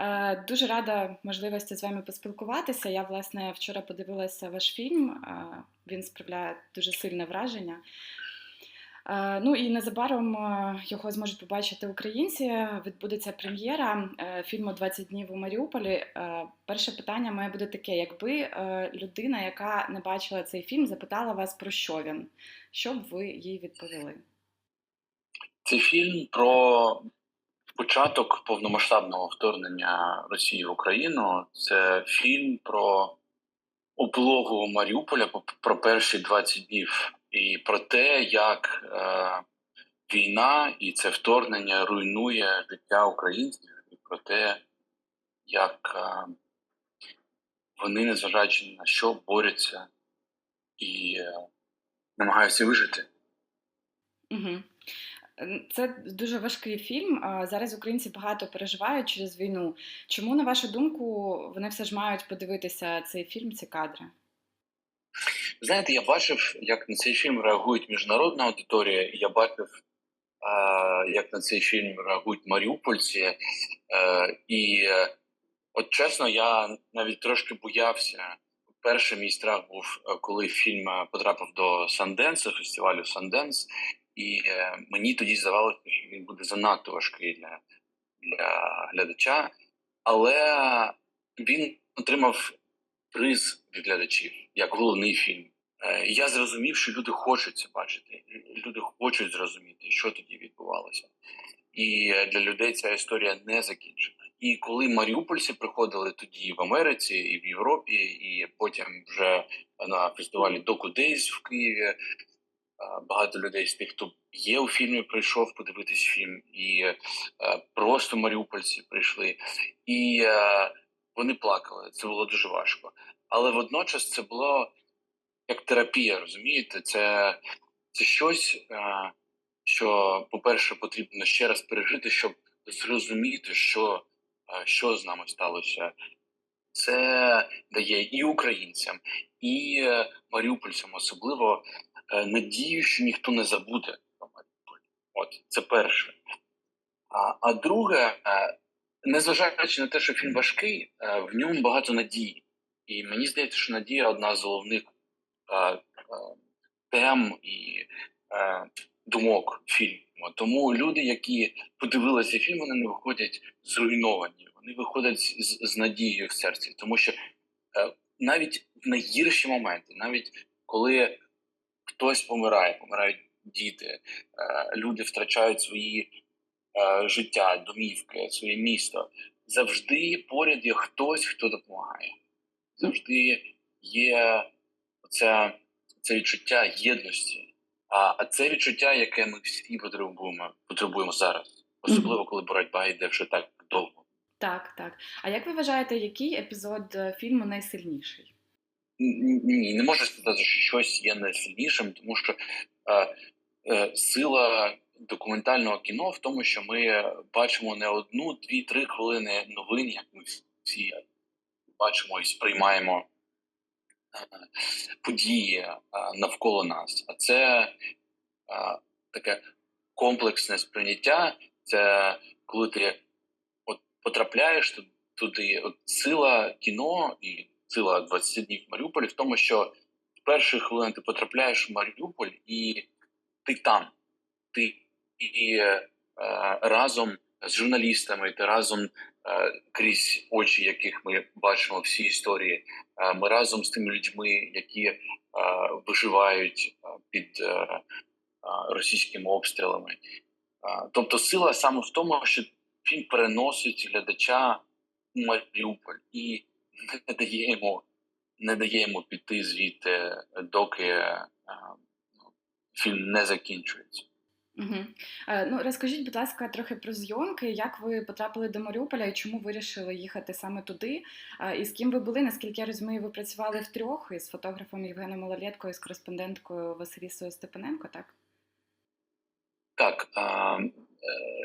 Е, Дуже рада можливості з вами поспілкуватися. Я, власне, вчора подивилася ваш фільм. Е, Він справляє дуже сильне враження. Е, Ну і незабаром його зможуть побачити українці. Відбудеться прем'єра фільму «20 днів у Маріуполі. Перше питання має бути таке: якби людина, яка не бачила цей фільм, запитала вас про що він, що б ви їй відповіли? Це фільм про початок повномасштабного вторгнення Росії в Україну. Це фільм про облогу Маріуполя по- про перші 20 днів і про те, як е, війна і це вторгнення руйнує життя українців, і про те, як е, вони, незважаючи на що, борються і е, намагаються вижити. Це дуже важкий фільм. Зараз українці багато переживають через війну. Чому, на вашу думку, вони все ж мають подивитися цей фільм, ці кадри? Знаєте, я бачив, як на цей фільм реагують міжнародна аудиторія, і я бачив, як на цей фільм реагують маріупольці. Е, і е, от чесно, я навіть трошки боявся. Перший мій страх був, е, коли фільм потрапив до Санденса, фестивалю Санденс, і е, мені тоді здавалося, що він буде занадто важкий для, для глядача. Але він отримав приз від глядачів як головний фільм. Е, Я зрозумів, що люди хочуть це бачити. Люди хочуть зрозуміти, що тоді відбувалося. І для людей ця історія не закінчена. І коли маріупольці приходили тоді в Америці і в Європі, і потім вже на фестивалі Доку в Києві, багато людей з тих, хто є у фільмі, прийшов подивитись фільм, і е, просто маріупольці прийшли. І е, вони плакали. Це було дуже важко. Але водночас це було як терапія, розумієте? Це, це щось, е, що, по-перше, потрібно ще раз пережити, щоб зрозуміти, що, е, що з нами сталося. Це дає і українцям, і е, маріупольцям особливо е, надію, що ніхто не забуде про Маріуполь. От це перше. А, а друге, е, незважаючи на те, що фільм важкий, е, в ньому багато надії. І мені здається, що надія одна з головних е, е, тем і е, думок фільму. Тому люди, які подивилися фільм, вони не виходять зруйновані, вони виходять з, з, надією в серці. Тому що е, навіть в найгірші моменти, навіть коли хтось помирає, помирають діти, е, люди втрачають свої е, життя, домівки, своє місто. Завжди поряд є хтось, хто допомагає. Завжди є це, це відчуття єдності. А, а це відчуття, яке ми всі потребуємо, потребуємо зараз, особливо коли боротьба йде вже так довго. Так, так. А як ви вважаєте, який епізод е, фільму найсильніший? Ні, не можу сказати, що щось є найсильнішим, тому що е, е, сила документального кіно в тому, що ми бачимо не одну, дві, три хвилини новин, як ми всі бачимо і сприймаємо е, події е, навколо нас. А це е, таке комплексне сприйняття. Це коли ти от потрапляєш ту- туди, от сила кіно і сила 20 днів в Маріуполі в тому, що в перші хвилини ти потрапляєш в Маріуполь і ти там. Ти і е, разом з журналістами, ти разом е, крізь очі, яких ми бачимо всі історії. Е, ми разом з тими людьми, які е, виживають е, під е, е, російськими обстрілами. Е, тобто сила саме в тому, що фільм переносить глядача у Маріуполь і не дає йому, не дає йому піти звідти, доки е, ну, фільм не закінчується. Угу. Ну, розкажіть, будь ласка, трохи про зйомки. Як ви потрапили до Маріуполя і чому вирішили їхати саме туди? Е, І з ким ви були? Наскільки я розумію, ви працювали втрьох із фотографом Євгеном Малолєткою, з кореспонденткою Василісою Степаненко, так? Так, е, е,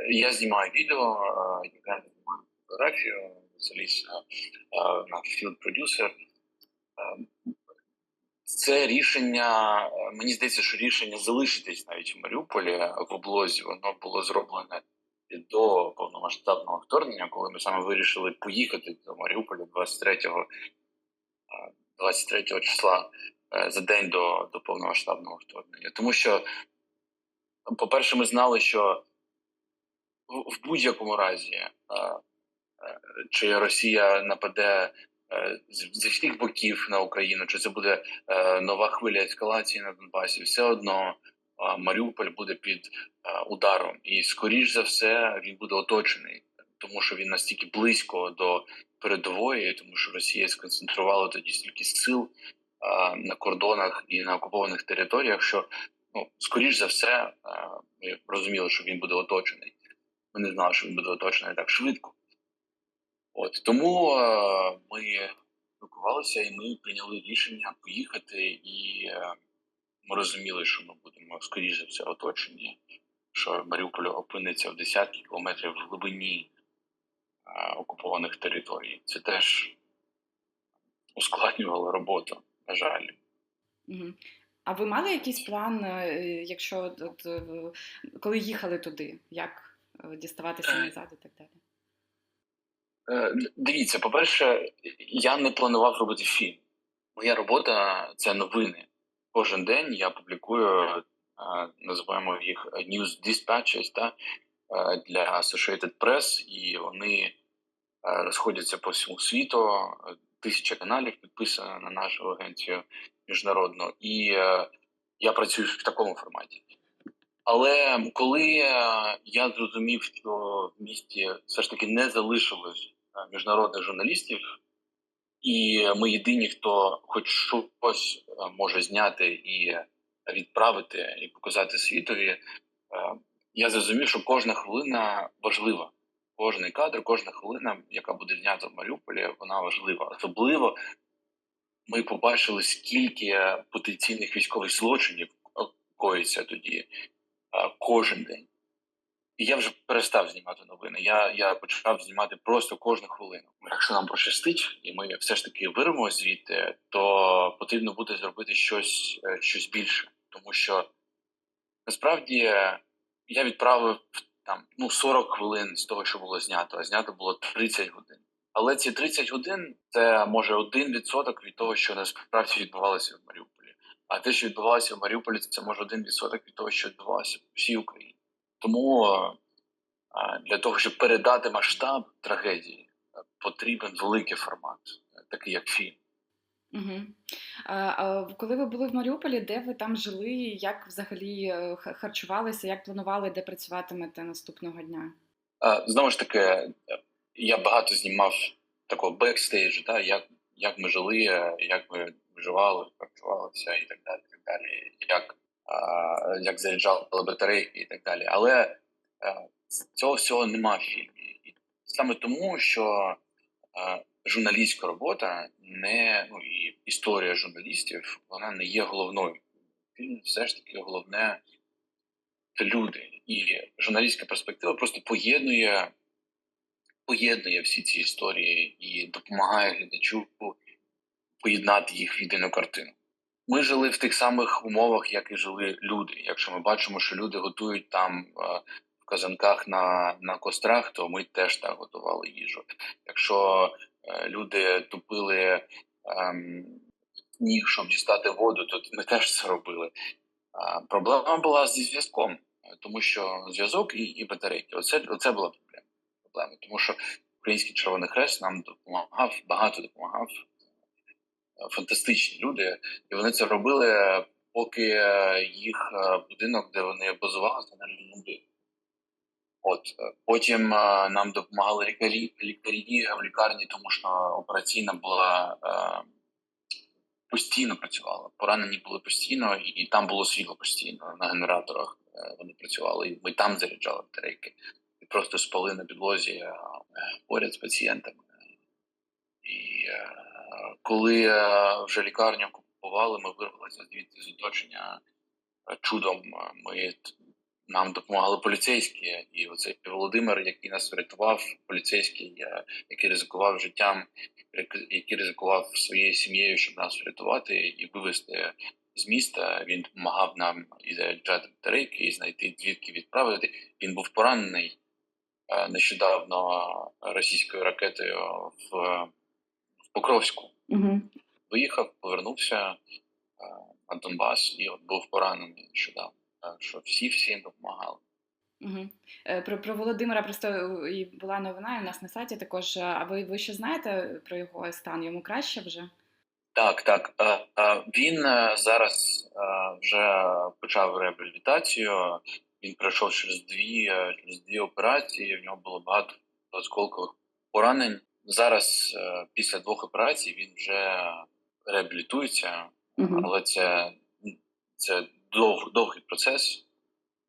я знімаю відео, Євген знімає фотографію, Василіс е, філд-продюсер. Е, Це рішення, е, мені здається, що рішення залишитись навіть в Маріуполі в облозі, воно було зроблене до повномасштабного вторгнення, коли ми саме вирішили поїхати до Маріуполя 23, е, 23 числа за день до, до повномасштабного вторгнення. Тому що, по-перше, ми знали, що в, будь-якому разі, чи Росія нападе е, зі всіх боків на Україну, чи це буде е, нова хвиля ескалації на Донбасі, все одно Маріуполь буде під е, ударом, і скоріш за все він буде оточений, тому що він настільки близько до передової, тому що Росія сконцентрувала тоді стільки сил на кордонах і на окупованих територіях, що ну скоріш за все ми розуміли, що він буде оточений. Ми не знали, що він буде оточений так швидко. От тому е, ми спілкувалися і ми прийняли рішення поїхати, і е, ми розуміли, що ми будемо скоріш за все оточені, що Маріуполь опиниться в десятки кілометрів в глибині е, окупованих територій. Це теж ускладнювало роботу, на жаль. А ви мали якийсь план, якщо коли їхали туди, як діставатися назад і так далі? Е, Дивіться, по-перше, я не планував робити фільм. Моя робота це новини. Кожен день я публікую, е, називаємо їх News Dispatches та, е, для Associated Press, і вони розходяться по всьому світу. Тисяча каналів підписано на нашу агенцію міжнародну, і я працюю в такому форматі. Але коли я зрозумів, що в місті все ж таки не залишилось міжнародних журналістів, і ми єдині, хто хоч щось е, може зняти і відправити, і показати світові, е, я зрозумів, що кожна хвилина важлива. Кожний кадр, кожна хвилина, яка буде знята в Маріуполі, вона важлива. Особливо ми побачили, скільки потенційних військових злочинів е, коїться тоді е, кожен день. І я вже перестав знімати новини. Я, я почав знімати просто кожну хвилину. Якщо нам пощастить, і ми все ж таки вирвемо звідти, то потрібно буде зробити щось, е, щось більше. Тому що насправді я відправив там ну 40 хвилин з того, що було знято, а знято було 30 годин. Але ці 30 годин це може один відсоток від того, що насправді відбувалося в Маріуполі. А те, що відбувалося в Маріуполі, це може один відсоток від того, що відбувалося в всій Україні. Тому для того, щоб передати масштаб трагедії, потрібен великий формат, такий як фільм. Угу. А, а коли ви були в Маріуполі, де ви там жили, як взагалі е, харчувалися, як планували, де працюватимете наступного дня? Знову ж таки, я багато знімав такого бекстейджу, да, як, як ми жили, е, як ми виживали, працювалися і так далі. Так далі як, як заряджали батарейки і так далі. Але е, цього всього нема в фільмі. Саме тому, що е, журналістська робота не ну і історія журналістів, вона не є головною. Фільм все ж таки головне це люди. І журналістська перспектива просто поєднує, поєднує всі ці історії і допомагає глядачу поєднати їх в єдину картину. Ми жили в тих самих умовах, як і жили люди. Якщо ми бачимо, що люди готують там е, в казанках на, на кострах, то ми теж так готували їжу. Якщо е, люди тупили ем, сніг, щоб дістати воду, то ми теж це робили. Проблема була зі зв'язком, тому що зв'язок і, і батарейки. Оце, оце була проблема. Тому що Український Червоний Хрест нам допомагав, багато допомагав. Фантастичні люди, і вони це робили, поки е, їх е, будинок, де вони базувалися, не любив. От е, потім нам допомагали лікарі, лікарі в лікарні, тому що операційна була постійно працювала. Поранені були постійно, і там було світло постійно на генераторах. Вони працювали, і ми там заряджали батарейки. І просто спали на підлозі поряд з пацієнтами. І коли е, вже лікарню окупували, ми вирвалися звідти з оточення е, чудом. е, Ми нам допомагали поліцейські, і оцей Володимир, який нас врятував, поліцейський, який ризикував життям, як- який ризикував своєю сім'єю, щоб нас врятувати і вивезти з міста. Він допомагав нам і заряджати батарейки, і знайти звідки відправити. Він був поранений, нещодавно російською ракетою в Покровську. Угу. Виїхав, повернувся е, на Донбас і от був поранений нещодавно. Так що всі всім допомагали. Угу. Про, про Володимира просто е, і була новина і в нас на сайті також. А ви, ви що знаєте про його стан? Йому краще вже? Так, так. Він зараз вже почав реабілітацію. Він пройшов через дві, через дві операції. В нього було багато осколкових поранень. Зараз, е, після двох операцій, він вже реабілітується, Угу. але це, це дов, довгий процес,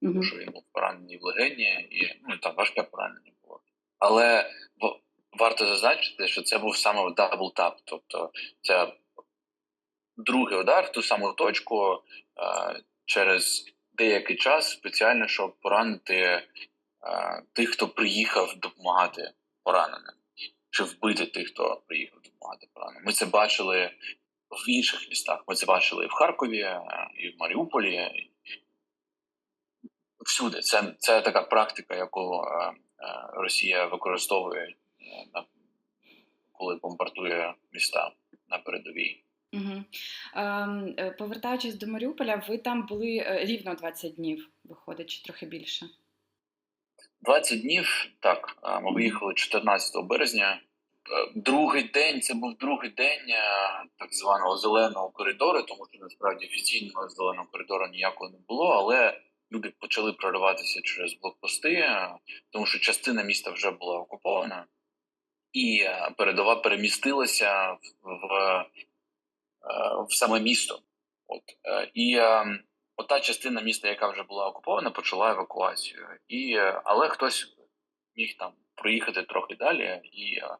Угу. тому що він був поранений в легені, і ну там важке поранення було. Але в- варто зазначити, що це був саме дабл тап, тобто це другий удар в ту саму точку е, через деякий час спеціально, щоб поранити е, тих, хто приїхав допомагати пораненим, чи вбити тих, хто приїхав допомагати пораненим. Ми це бачили в інших містах. Ми це бачили і в Харкові, е, і в Маріуполі. Всюди. Це, це така практика, яку е, е, Росія використовує, на, коли бомбардує міста на передовій. Угу. Повертаючись до Маріуполя, ви там були рівно 20 днів, виходить, чи трохи більше. 20 днів, так, ми виїхали 14 березня. Е, Другий день це був другий день е, так званого зеленого коридору, тому що насправді офіційного зеленого коридору ніякого не було, але люди почали прориватися через блокпости, е, тому що частина міста вже була окупована, і передова перемістилася в, в, в саме місто. От і е, ота частина міста, яка вже була окупована, почала евакуацію. І, е, але хтось міг там проїхати трохи далі, і е,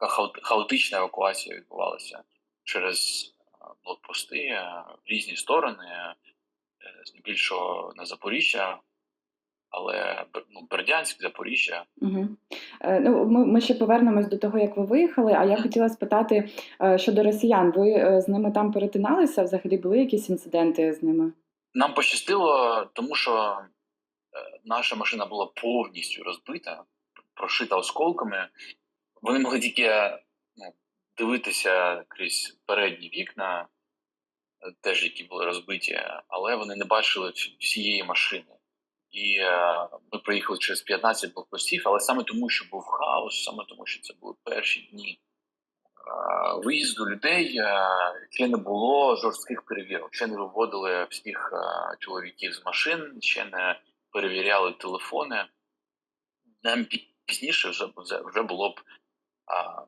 така хаотична евакуація відбувалася через е, блокпости в різні сторони, здебільшого на Запоріжжя, але ну, Бердянськ, Запоріжжя. Угу. Ну, ми, ми ще повернемось до того, як ви виїхали. А я хотіла спитати е, щодо росіян. Ви е, з ними там перетиналися? Взагалі були якісь інциденти з ними? Нам пощастило, тому що наша машина була повністю розбита, прошита осколками. Вони могли тільки ну, дивитися крізь передні вікна, теж які були розбиті, але вони не бачили всієї машини. І е, ми приїхали через 15 блокпостів, але саме тому, що був хаос, саме тому, що це були перші дні е, виїзду людей, е, ще не було жорстких перевірок, ще не виводили всіх е, чоловіків з машин, ще не перевіряли телефони. Нам пізніше вже, вже, було б а,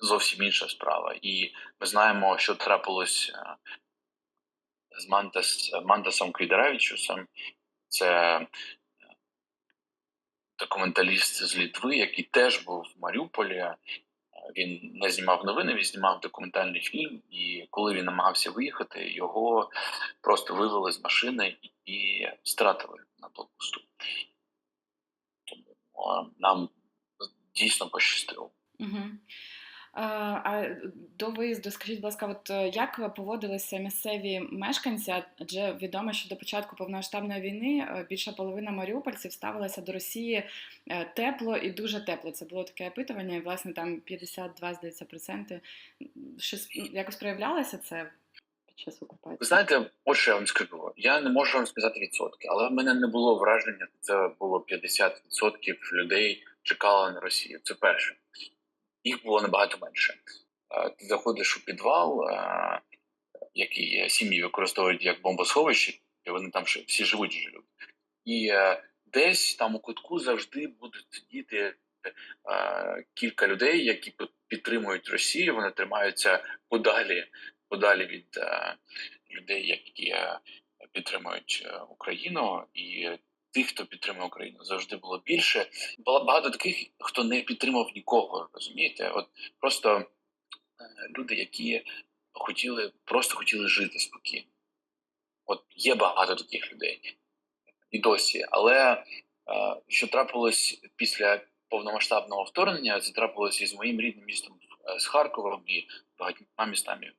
зовсім інша справа. І ми знаємо, що трапилось е, з Мантас, Мантасом Квідеравічусом. Це е, документаліст з Літви, який теж був в Маріуполі. Е, Він не знімав новини, він знімав документальний фільм. І коли він намагався виїхати, його просто вивели з машини і, стратили на блокпосту. Тому е, нам дійсно пощастило. Угу. А до виїзду, скажіть, будь ласка, от е, як поводилися місцеві мешканці? Адже відомо, що до початку повномасштабної війни е, більша половина маріупольців ставилася до Росії е, тепло і дуже тепло. Це було таке опитування, і власне там 52, здається, проценти. Щось ну, якось проявлялося це під час окупації? Ви знаєте, от що я вам скажу. Я не можу вам сказати відсотки, але в мене не було враження, що це було 50% людей чекали на Росію. Це перше. Їх було набагато менше. Е, Ти заходиш у підвал, е, який сім'ї використовують як бомбосховище, і вони там всі живуть живуть. І е, десь там у кутку завжди будуть сидіти кілька людей, які підтримують Росію. Вони тримаються подалі, подалі від людей, які підтримують Україну, і тих, хто підтримує Україну, завжди було більше. Було багато таких, хто не підтримав нікого. Розумієте, от просто е, люди, які хотіли, просто хотіли жити спокійно. От є багато таких людей і досі. Але е, що трапилось після повномасштабного вторгнення, це трапилось із моїм рідним містом е, з Харковом і багатьма містами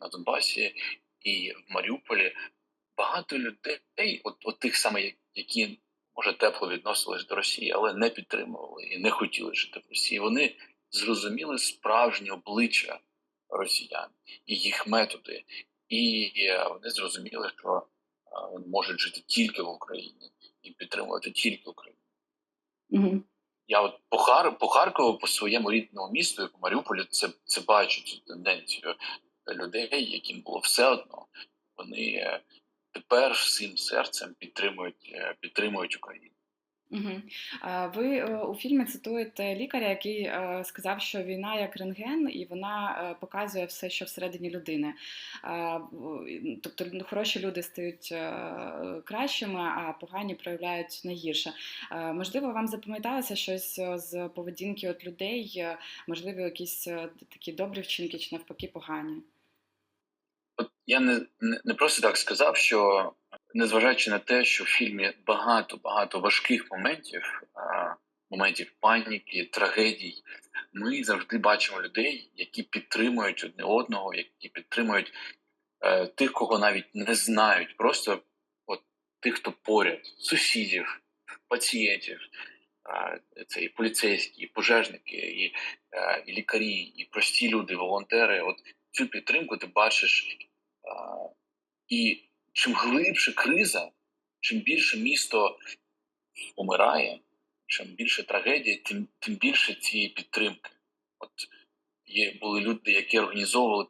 на Донбасі і в Маріуполі. Багато людей, от, от тих саме, які може тепло відносились до Росії, але не підтримували і не хотіли жити в Росії. Вони зрозуміли справжнє обличчя росіян і їх методи, і е, вони зрозуміли, що е, вони можуть жити тільки в Україні і підтримувати тільки Україну. Угу. Я от по, Хар... по Харкову, по своєму рідному місту, по Маріуполю, це, це бачу цю тенденцію людей, яким було все одно. Вони е, тепер всім серцем підтримують, е, підтримують Україну. Угу. Ви е, у фільмі цитуєте лікаря, який е, сказав, що війна як рентген, і вона показує все, що всередині людини. І, Тобто ну, хороші люди стають кращими, а погані проявляють найгірше. Можливо, вам запам'яталося щось з поведінки от людей, можливо, якісь такі добрі вчинки чи навпаки погані. От я не, не, просто так сказав, що незважаючи на те, що в фільмі багато багато важких моментів, моментів паніки, трагедій, ми завжди бачимо людей, які підтримують одне одного, які підтримують е, тих, кого навіть не знають, просто от тих, хто поряд, сусідів, пацієнтів. Це і поліцейські, і пожежники, і, е, і лікарі, і прості люди, волонтери. От цю підтримку ти бачиш. А, І чим глибше криза, чим більше місто помирає, чим більше трагедія, тим, тим більше цієї підтримки. От є були люди, які організовували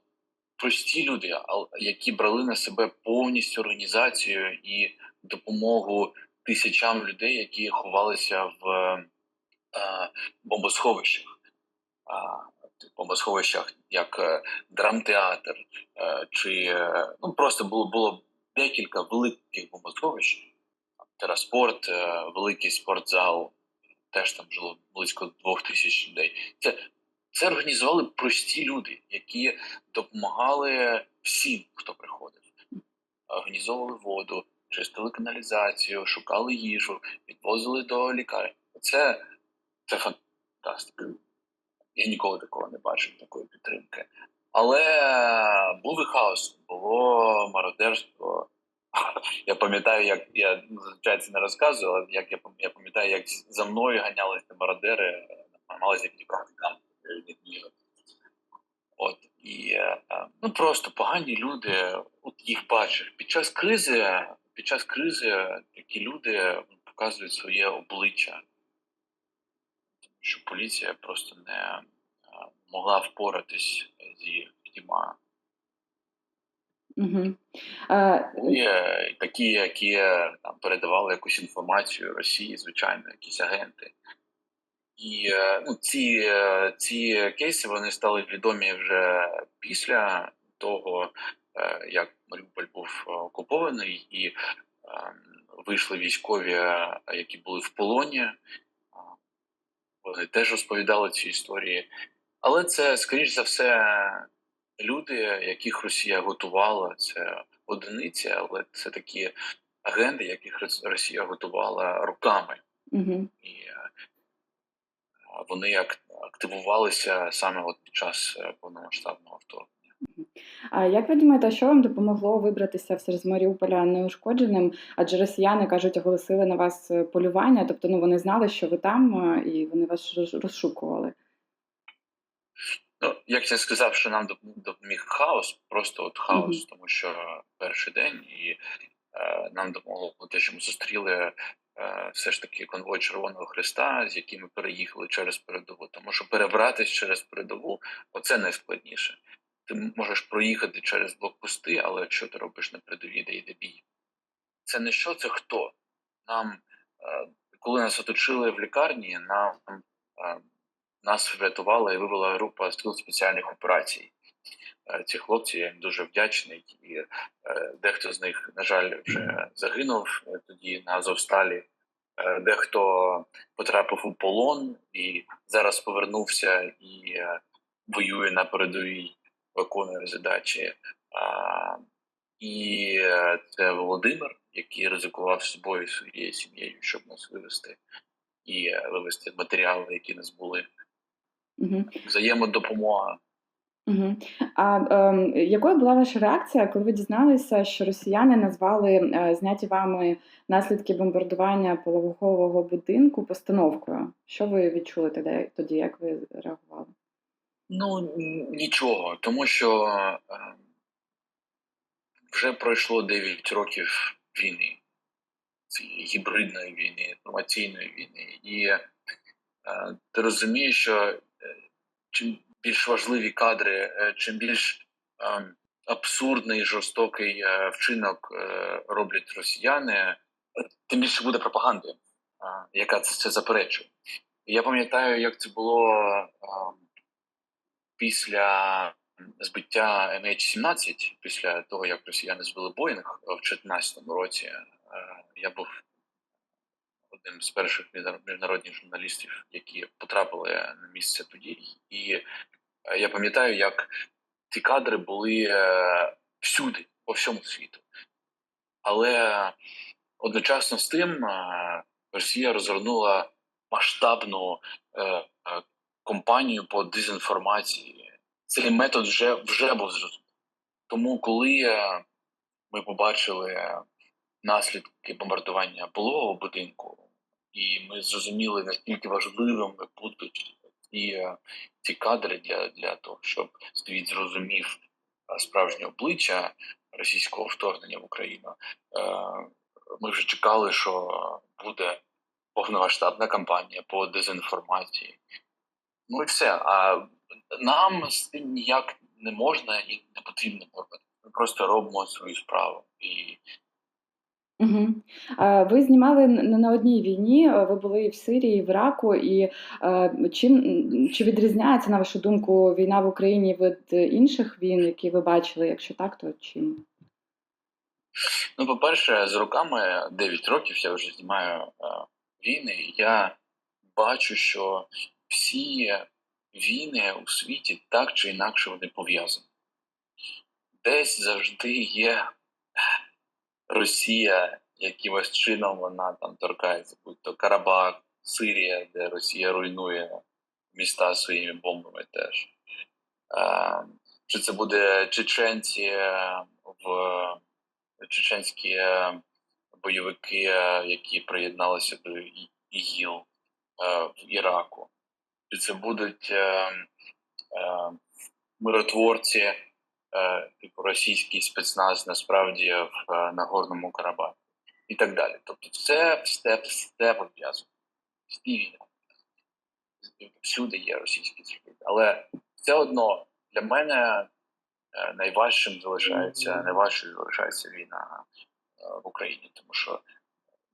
прості люди, ал- які брали на себе повністю організацію і допомогу тисячам людей, які ховалися в е, бомбосховищах. Бомбосховищах як е, драмтеатр, е, чи е, ну просто було було декілька великих бомбосховищ. Тераспорт, великий спортзал, теж там жило близько двох тисяч людей. Це, це організували прості люди, які допомагали всім, хто приходив. Організовували воду, чистили каналізацію, шукали їжу, відвозили до лікарень. Це, це фантастика. Я ніколи такого не бачив, такої підтримки. Але був і хаос, було мародерство. Я пам'ятаю, як я ну, зазвичай це не розказую, але як я я пам'ятаю, як за мною ганялися мародери, намагалися підібрати камери. От і е, е, ну просто погані люди. От їх бачиш під час кризи. Під час кризи такі люди показують своє обличчя, що поліція просто не е, могла впоратись зі всіма. Угу. Е, Є такі, які е, там передавали якусь інформацію Росії, звичайно, якісь агенти. І е, ну, ці, е, ці кейси вони стали відомі вже після того, е, як Маріуполь був е, окупований, і е, вийшли військові, е, які були в полоні. Вони теж розповідали ці історії. Але це, скоріш за все, люди, яких Росія готувала. Це одиниці, але це такі агенти, яких Росія готувала руками. угу. І е, вони активувалися саме от під час е, повномасштабного вторгнення. А як ви думаєте, що вам допомогло вибратися все ж з Маріуполя неушкодженим? Адже росіяни кажуть, оголосили на вас е, полювання, тобто ну вони знали, що ви там, е, і вони вас розшукували. Ну, як я сказав, що нам допоміг хаос, просто от хаос, Мгм. тому що перший день і е, нам допомогло те, що ми зустріли е, все ж таки конвой Червоного Христа, з якими переїхали через передову. Тому що перебратись через передову оце найскладніше. Ти можеш проїхати через блокпости, але якщо ти робиш на передовій, де йде бій, це не що, це хто. Нам, е, коли нас оточили в лікарні, нам е, нас врятувала і вивела група сил спеціальних операцій. Е, Ці хлопці я їм дуже вдячний, і дехто з них, на жаль, вже загинув тоді на Азовсталі. Дехто потрапив у полон і зараз повернувся і воює на передовій, виконує задачі. А, І е, це Володимир, який ризикував собою своєю сім'єю, щоб нас вивезти і е, вивезти матеріали, які нас були Угу. взаємодопомога. Мгм. А, ем, якою була ваша реакція, коли ви дізналися, що росіяни назвали, е, зняті вами наслідки бомбардування пологового будинку постановкою? Що ви відчули тоді, як ви реагували? Ну, нічого, тому що е, вже пройшло 9 років війни, цієї гібридної війни, інформаційної війни. І е, ти розумієш, що е, чим більш важливі кадри, е, чим більш е, абсурдний жорстокий е, вчинок е, роблять росіяни, тим більше буде пропаганди, е, яка це, це заперечує. Я пам'ятаю, як це було е, після збиття MH17, після того, як росіяни збили Боїнг в 2014 році, е, я був одним з перших міжнародних журналістів, які потрапили на місце подій. І е, я пам'ятаю, як ці кадри були е, всюди, по всьому світу. Але одночасно з тим Росія розгорнула масштабну е, по дезінформації. Цей метод вже, вже був зрозумілий. Тому, коли е, ми побачили наслідки бомбардування пологового будинку, і ми зрозуміли, наскільки важливими будуть ці, е, ці кадри для, для того, щоб світ зрозумів е, справжнє обличчя російського вторгнення в Україну. Ми вже чекали, що буде повномасштабна кампанія по дезінформації. Ну і все. А нам з цим ніяк не можна і не потрібно робити. Ми просто робимо свою справу. І. А, ви знімали не на одній війні, ви були і в Сирії, і в Іраку, і, чим чи відрізняється, на вашу думку, війна в Україні від інших війн, які ви бачили? Якщо так, то чим? Ну, по-перше, з роками 9 років я вже знімаю війни. Я бачу, що всі війни у світі так чи інакше вони пов'язані. Десь завжди є Росія, якимось чином вона там торкається, будь то Карабах, Сирія, де Росія руйнує міста своїми бомбами теж. Е, Чи це буде чеченці е, в чеченські е, бойовики, які приєдналися до ІГІЛ в Іраку. Чи це будуть е, е, миротворці, е, типу російський спецназ насправді в е, Нагорному Карабахі і так далі. Тобто все, все пов'язано. Війни. Всюди є російський слід. Але все одно для мене е, найважчим залишається, найважчою залишається війна е, в Україні, тому що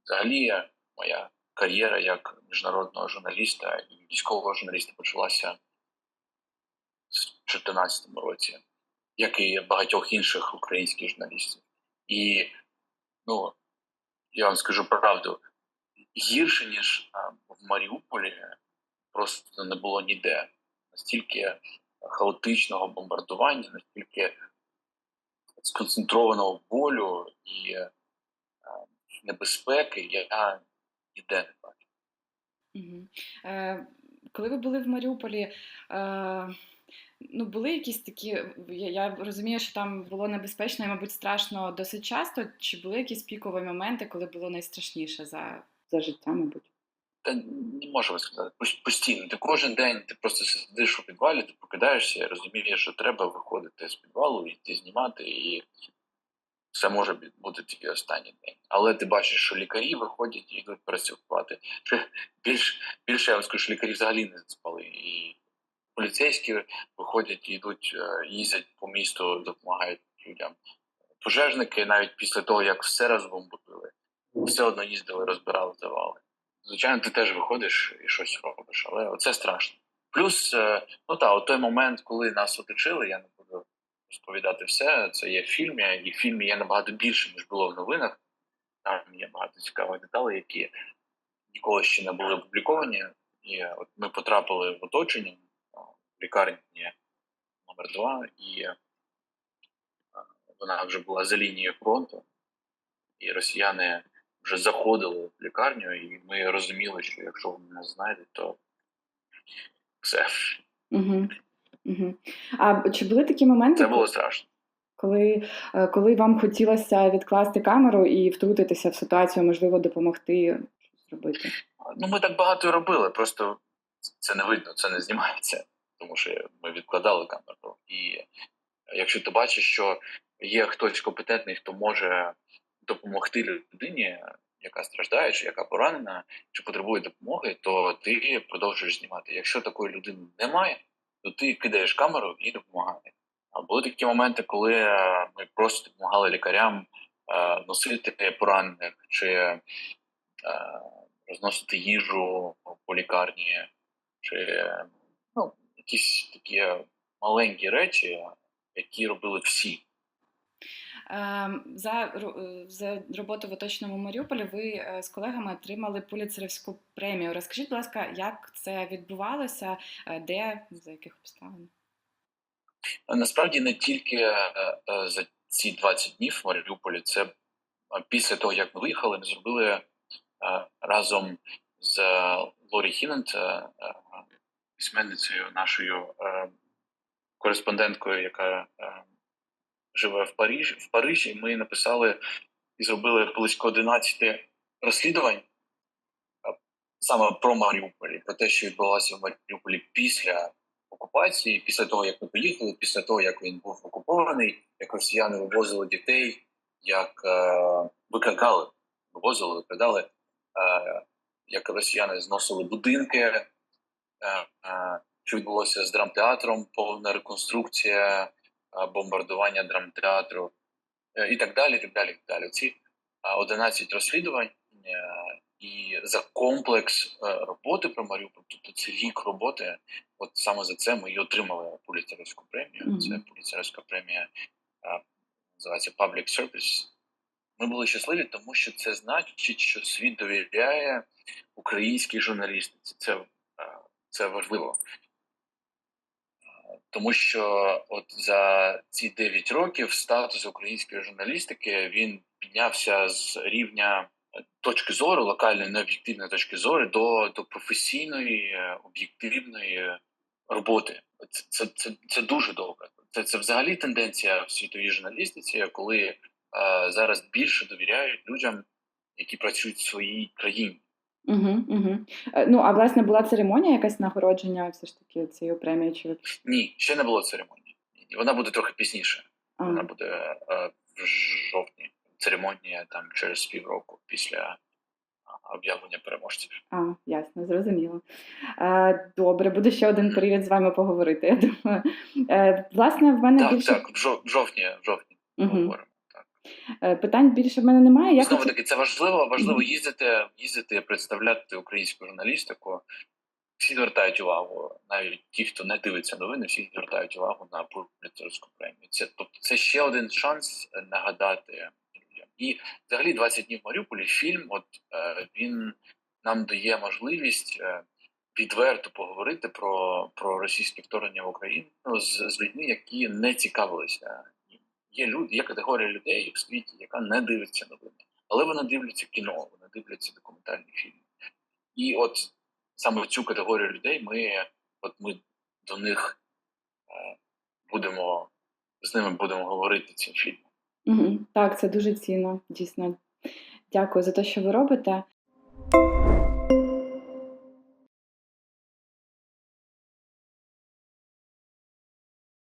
взагалі моя кар'єра як міжнародного журналіста і військового журналіста почалася в 2014 році, як і багатьох інших українських журналістів. І ну, я вам скажу правду, гірше, ніж в Маріуполі, просто не було ніде. Настільки хаотичного бомбардування, настільки сконцентрованого болю і небезпеки я ніде не бачу. Е, коли ви були в Маріуполі, е, ну, були якісь такі, я, я розумію, що там було небезпечно і, мабуть, страшно досить часто. Чи були якісь пікові моменти, коли було найстрашніше за, за життя, мабуть? Та не можу вас сказати. Постійно. Ти кожен день ти просто сидиш у підвалі, ти прокидаєшся і розумієш, що треба виходити з підвалу, йти знімати, і це може бути тільки останній день. Але ти бачиш, що лікарі виходять і йдуть працювати. Більш, більше я вам скажу, що лікарі взагалі не спали. І поліцейські виходять і йдуть, е, їздять по місту, допомагають людям. Пожежники навіть після того, як все розбомбили, все одно їздили, розбирали завали. Звичайно, ти теж виходиш і щось робиш, але це страшно. Плюс, е, ну так, той момент, коли нас оточили, я не розповідати все. Це є в фільмі, і в фільмі є набагато більше, ніж було в новинах. Там є багато цікавих деталей, які ніколи ще не були опубліковані. І от ми потрапили в оточення в лікарні номер 2 і вона вже була за лінією фронту, і росіяни вже заходили в лікарню, і ми розуміли, що якщо вони нас знайдуть, то все. Угу. Угу. А чи були такі моменти, Це було страшно. коли, е, коли вам хотілося відкласти камеру і втрутитися в ситуацію, можливо, допомогти щось зробити? Ну, ми так багато робили, просто це не видно, це не знімається, тому що ми відкладали камеру. І якщо ти бачиш, що є хтось компетентний, хто може допомогти людині, яка страждає, чи яка поранена, чи потребує допомоги, то ти продовжуєш знімати. Якщо такої людини немає, то ти кидаєш камеру і допомагаєш. Були такі моменти, коли е, ми просто допомагали лікарям е, носити поранених чи е, розносити їжу по лікарні, чи ну, якісь такі маленькі речі, які робили всі. Ем, За, е, за роботу в оточному Маріуполі ви е, з колегами отримали Пуліцерівську премію. Розкажіть, будь ласка, як це відбувалося, е, де, за яких обставин? Насправді не тільки за ці 20 днів в Маріуполі, це після того, як ми виїхали, ми зробили разом з Лорі Хінант, е, письменницею, нашою кореспонденткою, яка живе в Парижі. В Парижі ми написали і зробили близько 11 розслідувань саме про Маріуполь, про те, що відбувалося в Маріуполі після окупації, після того, як ми поїхали, після того, як він був окупований, як росіяни вивозили дітей, як е, викрадали, вивозили, викрадали, е, як росіяни зносили будинки, е, е, що відбулося з драмтеатром, повна реконструкція, бомбардування драмтеатру е, і так далі. і так далі, і так далі. Ці е, 11 розслідувань е, і за комплекс е, роботи про Маріуполь, тобто це рік роботи. От саме за це ми і отримали Пуліцерівську премію. Мгм. Це Пуліцерівська премія називається Public Service. Ми були щасливі, тому що це значить, що світ довіряє українській журналістиці. Це, це важливо. Тому що от за ці 9 років статус української журналістики він піднявся з рівня е, точки зору, локальної необ'єктивної точки зору до, до професійної, е, об'єктивної роботи. Це, це, це, це дуже добре. Це, це взагалі тенденція в світовій журналістиці, коли е, зараз більше довіряють людям, які працюють в своїй країні. Угу, угу. Ну, а власне була церемонія якась нагородження все ж таки цією премією? Чи ви... Ні, ще не було церемонії. Ні, Вона буде трохи пізніше. а, Вона буде е, в жовтні. Церемонія там через півроку після а, об'явлення переможців. а, ясно, зрозуміло. Е, добре, буде ще один привід з вами поговорити. Я думаю. Е, власне, в мене Так, більше так, в жов- в жовтні, в жовтні Мгм. говоримо. Е, питань більше в мене немає. Я Знову хочу... таки, це важливо, важливо їздити, їздити, представляти українську журналістику. Всі звертають увагу, навіть ті, хто не дивиться новини, всі звертають увагу на Пуліцерівську премію. Це тобто це ще один шанс нагадати людям. І взагалі 20 днів в Маріуполі фільм. От е, він нам дає можливість е, відверто поговорити про, про російське вторгнення в Україну з, з людьми, які не цікавилися. Є люди, є категорія людей в світі, яка не дивиться новини, але вони дивляться кіно, вони дивляться документальні фільми. І от саме в цю категорію людей ми, от ми до них е, будемо з ними будемо говорити цим фільмом. Угу. Так, це дуже цінно, дійсно. Дякую за те, що ви робите.